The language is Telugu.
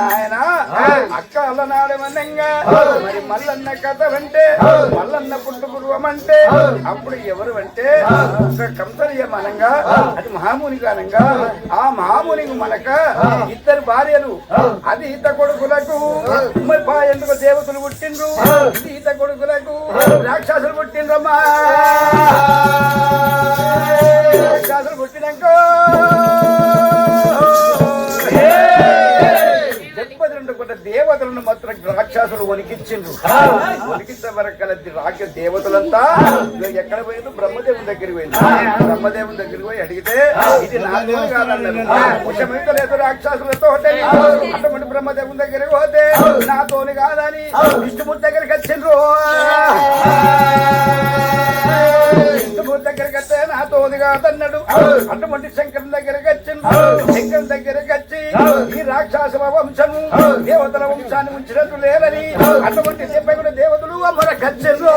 నాయన. అక్క అల్లనాడమనంగా మరి మల్లన్న కథ అంటే మల్లన్న పుట్టు పూర్వమంటే అప్పుడు ఎవరు అంటే ఒక కంసనీయమనంగా అది మహాముని కానంగా ఆ మహామునికి మనక ఇద్దరు భార్యలు. అది ఈత కొడుకులకు మరి బా ఎందుకు దేవతలు పుట్టిండ్రు. ఇది ఈత కొడుకులకు రాక్షసులు పుట్టిండ్రమ్మా. రెండు కొట్ట దేవతలను మాత్రం రాక్షసులు వణికిచ్చిండ్రు వణికించే వరకు రాక్ష దేవతలంతా. ఎక్కడ పోయింది బ్రహ్మదేవుని దగ్గరికి పోయింది. బ్రహ్మదేవుని దగ్గరికి పోయి అడిగితే ఇది కాదన్నారు. ముఖ్యమైన లేదు రాక్షసులతో అటువంటి బ్రహ్మదేవుని దగ్గరికి పోతే నాతోని కాదని విష్ణుమూర్తి దగ్గరికి వచ్చిండ్రు. విష్ణుమూర్తి దగ్గరికి వస్తే నాతోని కాదన్నాడు. అటువంటి శంకరం దగ్గరికి వచ్చిండు శంకరం దగ్గరికి వచ్చి ఈ రాక్షస వంశము దేవతల వంశాన్ని ఉంచినట్లు లేదని అటువంటి చెప్పే కూడా దేవతలు అమర గచ్చెల్లో